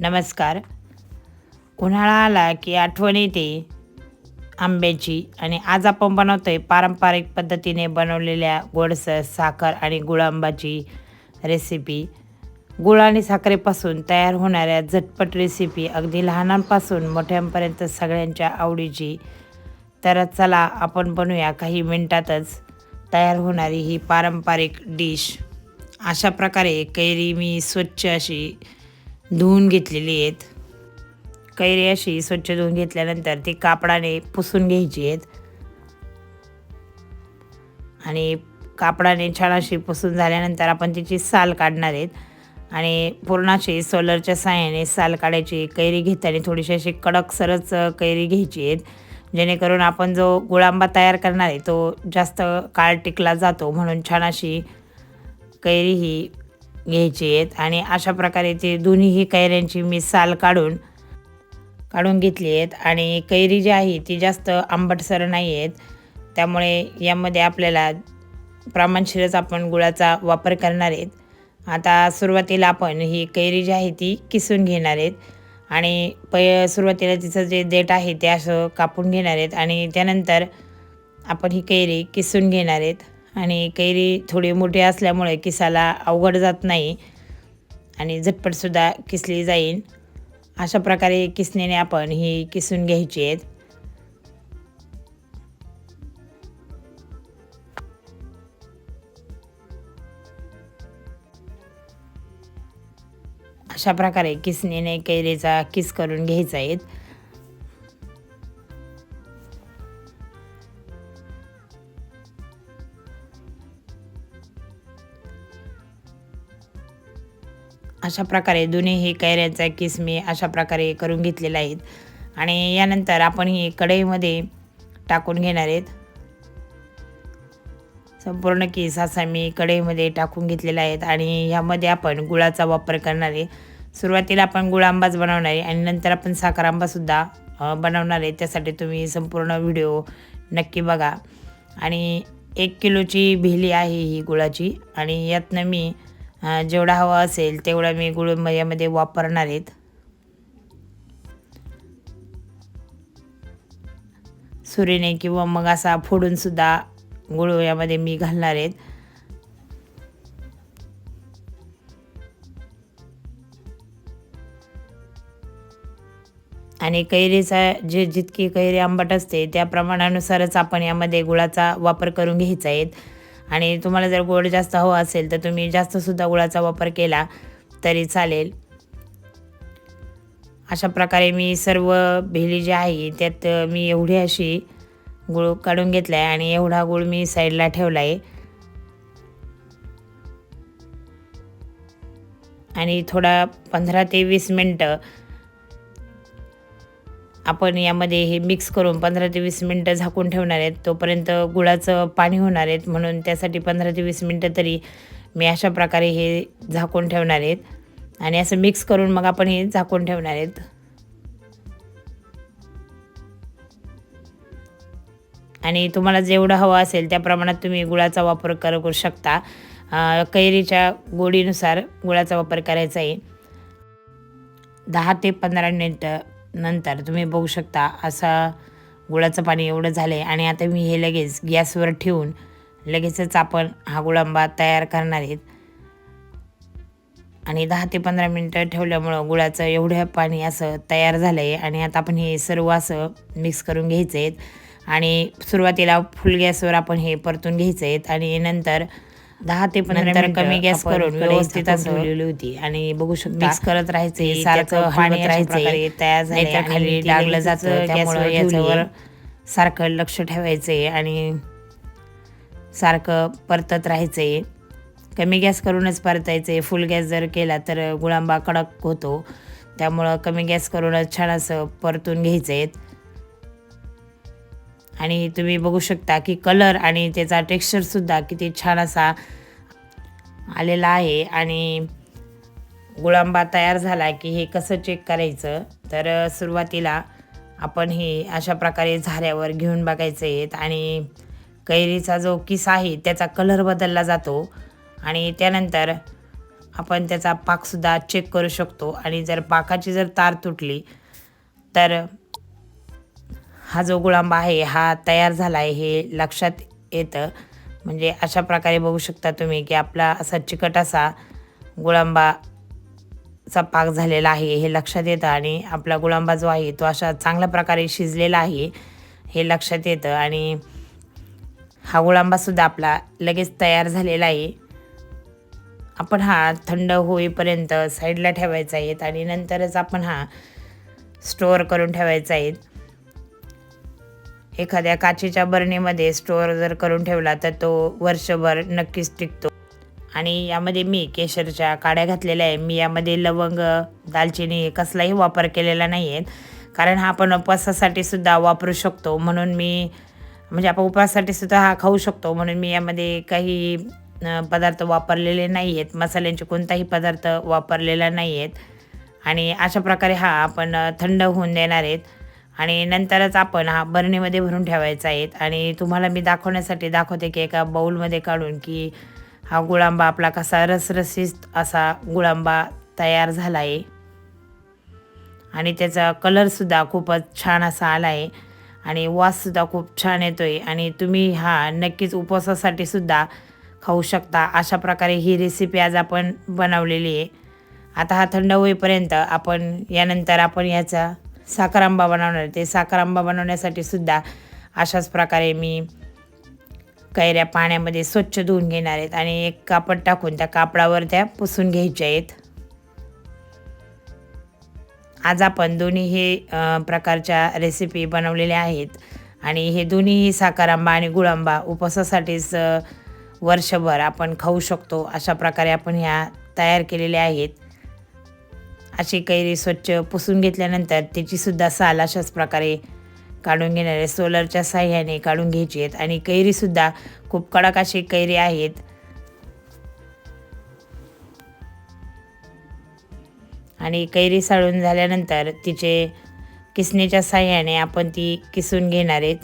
नमस्कार. उन्हाळा आला की आठवण येते. आंब्याची आणि आज आपण बनवतो आहे पारंपरिक पद्धतीने बनवलेल्या गोडसर साखर आणि गुळांबाची रेसिपी गुळ आणि साखरेपासून तयार होणाऱ्या झटपट रेसिपी अगदी लहानांपासून मोठ्यांपर्यंत सगळ्यांच्या आवडीची. तर चला आपण बनवूया काही मिनटातच तयार होणारी ही पारंपरिक डिश अशा प्रकारे कैरी मी स्वच्छ अशी धुवून घेतलेली आहेत. कैरी अशी स्वच्छ धुवून घेतल्यानंतर ती कापडाने पुसून घ्यायची आहेत. आणि कापडाने छान अशी पुसून झाल्यानंतर आपण तिची साल काढणार आहेत. आणि पूर्ण अशी सोलरच्या साह्याने साल काढायची कैरी घेताना थोडीशी अशी कडक सरच कैरी घ्यायची आहेत. जेणेकरून आपण जो गुळांबा तयार करणार आहे तो जास्त काळ टिकला जातो. म्हणून छान अशी कैरी ही घ्यायची आहेत. आणि अशा प्रकारे ते दोन्हीही कैऱ्यांची मी साल काढून काढून घेतली आहेत. आणि कैरी जी आहे ती जास्त आंबटसर नाही आहेत. त्यामुळे यामध्ये आपल्याला प्रमाणशीरच आपण गुळाचा वापर करणार आहेत. आता सुरुवातीला आपण ही कैरी जी आहे ती किसून घेणार आहेत. आणि पै सुरुवातीला तिचं जे देठ आहे ते असं कापून घेणार आहेत. आणि त्यानंतर आपण ही कैरी किसून घेणार आहेत. आणि कैरी थोडी मोठी असल्यामुळे किसाला अवघड जात नाही. आणि झटपटसुद्धा किसली जाईल. अशा प्रकारे किसणीने आपण ही किसून घ्यायची आहेत. अशा प्रकारे किसणीने कैरीचा किस करून घ्यायचा आहेत अशा प्रकारे दोन्हीही कैऱ्यांचा किस मी अशा प्रकारे करून घेतलेला आहेत आणि यानंतर आपण ही कढईमध्ये टाकून घेणार आहेत. संपूर्ण केस असा मी कढईमध्ये टाकून घेतलेला आहेत आणि ह्यामध्ये आपण गुळाचा वापर करणार आहे. सुरुवातीला आपण गुळ आंबाच बनवणार आहे आणि नंतर आपण साखर आंबासुद्धा बनवणार आहे. त्यासाठी तुम्ही संपूर्ण व्हिडिओ नक्की बघा. आणि एक किलोची भेली आहे ही गुळाची आणि यातनं मी जेवढा हवा असेल तेवढा मी गुळ यामध्ये वापरणार आहेत. सुरीने किंवा मग असा फोडूनसुद्धा गुळ यामध्ये मी घालणार आहेत. आणि कैरीचा जे जितकी कैरी आंबट असते त्या प्रमाणानुसारच आपण यामध्ये गुळाचा वापर करून घ्यायचा आहे आणि तुम्हाला जर गोड जास्त हवं असेल तर तुम्ही जास्तसुद्धा गुळाचा वापर केला तरी चालेल. अशा प्रकारे मी सर्व भेली जी आहे त्यात मी एवढी अशी गुळ काढून घेतला आहे आणि एवढा गुळ मी साईडला ठेवला आहे आणि थोडा पंधरा ते वीस मिनटं आपण यामध्ये हे मिक्स करून पंधरा ते वीस मिनटं झाकून ठेवणार आहेत. तोपर्यंत गुळाचं पाणी होणार आहेत. म्हणून त्यासाठी पंधरा ते वीस मिनटं तरी मी अशा प्रकारे हे झाकून ठेवणार आहेत. आणि असं मिक्स करून मग आपण हे झाकून ठेवणार आहेत. आणि तुम्हाला जेवढं हवं असेल त्या प्रमाणात तुम्ही गुळाचा वापर करू शकता. कैरीच्या गोडीनुसार गुळाचा वापर करायचा आहे. दहा ते पंधरा मिनटं नंतर तुम्ही बघू शकता असा गुळाचं पाणी एवढं झालं आहे आणि आता मी हे लगेच गॅसवर ठेवून लगेचच आपण हा गुळांबा तयार करणार आहेत. आणि दहा ते पंधरा मिनटं ठेवल्यामुळं गुळाचं एवढं पाणी असं तयार झालं आहे आणि आता आपण हे सर्व असं मिक्स करून घ्यायचं आहेत आणि सुरुवातीला फुल गॅसवर आपण हे परतून घ्यायचं आहेत आणि नंतर दहा ते पंधरा कमी गॅस करून व्यवस्थित ठेवलेली होती. आणि बघू शकता मिक्स करत राहायचं सारखं पाणी तयार झाले खाली लागलं जातं त्यामुळं याच्यावर सारखं लक्ष ठेवायचंय आणि सारखं परतत राहायचंय. कमी गॅस करूनच परतायचं फुल गॅस जर केला तर गुळांबा कडक होतो. त्यामुळं कमी गॅस करूनच छान असं परतून घ्यायचं आहे आणि तुम्ही बघू शकता की कलर आणि त्याचा टेक्स्चरसुद्धा किती छान असा आलेला आहे. आणि गुळांबा तयार झाला की हे कसं चेक करायचं? तर सुरुवातीला आपण हे अशा प्रकारे झाऱ्यावर घेऊन बघायचं आहेत आणि कैरीचा जो किस आहे त्याचा कलर बदलला जातो. आणि त्यानंतर आपण त्याचा पाकसुद्धा चेक करू शकतो. आणि जर पाकाची जर तार तुटली तर हा जो गुळांबा आहे हा तयार झाला आहे हे लक्षात येतं. म्हणजे अशा प्रकारे बघू शकता तुम्ही की आपला असा चिकट असा गुळांबाचा पाक झालेला आहे हे लक्षात येतं आणि आपला गुळांबा जो आहे तो अशा चांगल्या प्रकारे शिजलेला आहे हे लक्षात येतं. आणि हा गुळांबासुद्धा आपला लगेच तयार झालेला आहे. आपण हा थंड होईपर्यंत साईडला ठेवायचा आहेत आणि नंतरच आपण हा स्टोअर करून ठेवायचा आहेत एखाद्या काचेच्या बरणीमध्ये स्टोअर जर करून ठेवला तर तो वर्षभर नक्कीच टिकतो. आणि यामध्ये मी केशरच्या काड्या घातलेल्या आहे मी यामध्ये लवंग दालचिनी कसलाही वापर केलेला नाही आहेत कारण हा आपण उपवासासाठी सुद्धा वापरू शकतो. म्हणून मी म्हणजे आपण उपवासासाठी सुद्धा हा खाऊ शकतो. म्हणून मी यामध्ये काही पदार्थ वापरलेले नाही आहेत मसाल्यांचे कोणताही पदार्थ वापरलेला नाही आहेत आणि अशा प्रकारे हा आपण थंड होऊन देणार आहेत. आणि नंतरच आपण हा बरणीमध्ये भरून ठेवायचा आहेत आणि तुम्हाला मी दाखवण्यासाठी दाखवते की एका बाऊलमध्ये काढून की हा गुळांबा आपला कसा रसरसीत असा गुळांबा तयार झाला आहे. आणि त्याचा कलरसुद्धा खूपच छान असा आला आहे. आणि वाससुद्धा खूप छान येतो आहे आणि तुम्ही हा नक्कीच उपवासासाठी सुद्धा खाऊ शकता. अशा प्रकारे ही रेसिपी आज आपण बनवलेली आहे. आता हा थंड होईपर्यंत आपण यानंतर आपण याचा साखर आंबा बनवणार ते साखर आंबा बनवण्यासाठी सुद्धा अशाच प्रकारे मी कैऱ्या पाण्यामध्ये स्वच्छ धुवून घेणार आहेत आणि एक कापड टाकून त्या कापडावर त्या पुसून घ्यायच्या आहेत. आज आपण दोन्ही हे प्रकारच्या रेसिपी बनवलेल्या आहेत आणि हे दोन्हीही साखर आंबा आणि गुळांबा उपवासासाठीच वर्षभर आपण खाऊ शकतो अशा प्रकारे आपण ह्या तयार केलेल्या आहेत. अशी कैरी स्वच्छ पुसून घेतल्यानंतर त्याचीसुद्धा साल अशाच प्रकारे काढून घेणारे सोलरच्या साह्याने काढून घ्यायची आहेत. आणि कैरीसुद्धा खूप कडक अशी कैरी आहेत. आणि कैरी साळून झाल्यानंतर तिचे किसणीच्या साह्याने आपण ती किसून घेणार आहेत.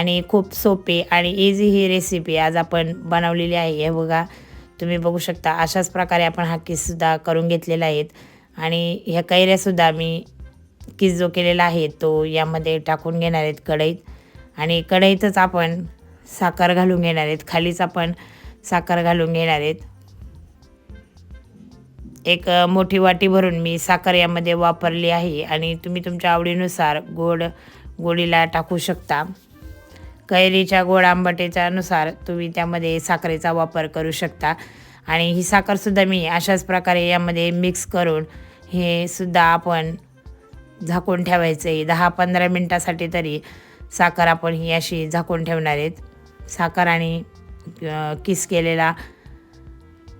आणि खूप सोपे आणि इझी ही रेसिपी आज आपण बनवलेली आहे. हे बघा तुम्ही बघू शकता अशाच प्रकारे आपण हा किससुद्धा करून घेतलेला आहेत आणि ह्या कैऱ्यासुद्धा मी किस जो केलेला आहे तो यामध्ये टाकून घेणार आहेत कढईत. आणि कढईतच आपण साखर घालून घेणार आहेत. खालीच आपण साखर घालून घेणार आहेत. एक मोठी वाटी भरून मी साखर यामध्ये वापरली आहे आणि तुम्ही तुमच्या आवडीनुसार गोड गोडीला टाकू शकता. कैरीच्या गोड आंबटेच्यानुसार तुम्ही त्यामध्ये साखरेचा वापर करू शकता. आणि ही साखरसुद्धा मी अशाच प्रकारे यामध्ये मिक्स करून हे सुद्धा आपण झाकून ठेवायचं. आहे दहा पंधरा मिनटासाठी तरी साखर आपण ही अशी झाकून ठेवणार आहेत. साखर आणि किस केलेला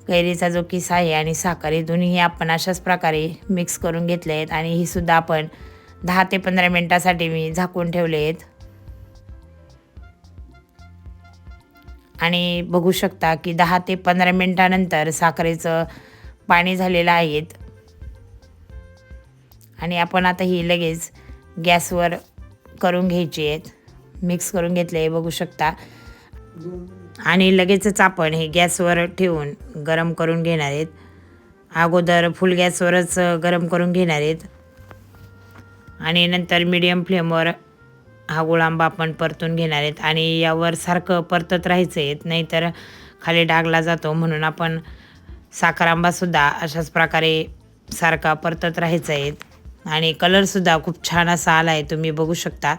कैरीचा जो किस आहे आणि साखर हे दोन्ही आपण अशाच प्रकारे मिक्स करून घेतले आहेत. आणि ही सुद्धा आपण दहा ते पंधरा मिनटासाठी मी झाकून ठेवले आहेत. आणि बघू शकता की दहा ते पंधरा मिनटानंतर साखरेचं पाणी झालेलं आहेत आणि आपण आता ही लगेच गॅसवर करून घ्यायची आहेत. मिक्स करून घेतले बघू शकता. आणि लगेचच आपण हे गॅसवर ठेवून गरम करून घेणार आहेत. अगोदर फुल गॅसवरच गरम करून घेणार आहेत. आणि नंतर मीडियम फ्लेमवर हा गुळांबा आपण परतून घेणार आहेत आणि यावर सारखं परतत राहायचं आहेत नाहीतर खाली डागला जातो म्हणून आपण साखर आंबासुद्धा अशाच प्रकारे सारखा परतत राहायचा आहेत आणि कलरसुद्धा खूप छान असा आला आहे. तुम्ही बघू शकता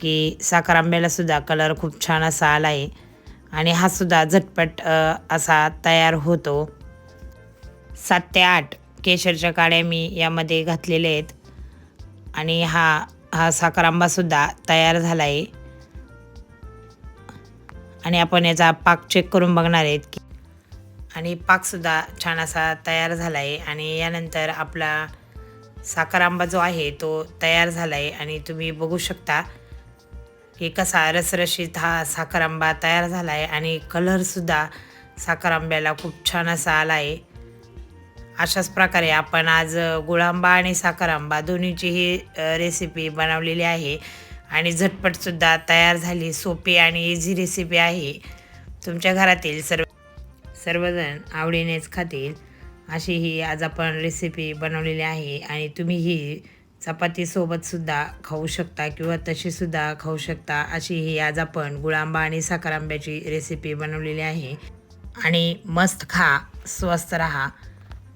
की साखर आंब्यालासुद्धा कलर खूप छान असा आला आहे. आणि हा सुद्धा झटपट असा तयार होतो. सात ते आठ केशरच्या काड्या मी यामध्ये घातलेल्या आहेत. आणि हा हा साखर आंबासुद्धा तयार झाला आहे आणि आपण याचा पाक चेक करून बघणार आहेत की आणि पाकसुद्धा छान असा तयार झाला आहे आणि यानंतर आपला साखर आंबा जो आहे तो तयार झाला आहे आणि तुम्ही बघू शकता की कसा रसरशीत हा साखर आंबा तयार झाला आहे आणि कलरसुद्धा साखर आंब्याला खूप छान असा आला आहे अशाच प्रकारे आपण आज गुळांबा आणि साखर आंबा दोन्हीची ही रेसिपी बनवलेली आहे. आणि झटपटसुद्धा तयार झाली सोपी आणि इझी रेसिपी आहे. तुमच्या घरातील सर्व सर्वजण आवडीनेच खातील. अशी ही आज आपण रेसिपी बनवलेली आहे. आणि तुम्ही ही चपातीसोबतसुद्धा खाऊ शकता किंवा तशीसुद्धा खाऊ शकता. अशी ही आज आपण गुळांबा आणि साखर आंब्याची रेसिपी बनवलेली आहे. आणि मस्त खा स्वस्त रहा.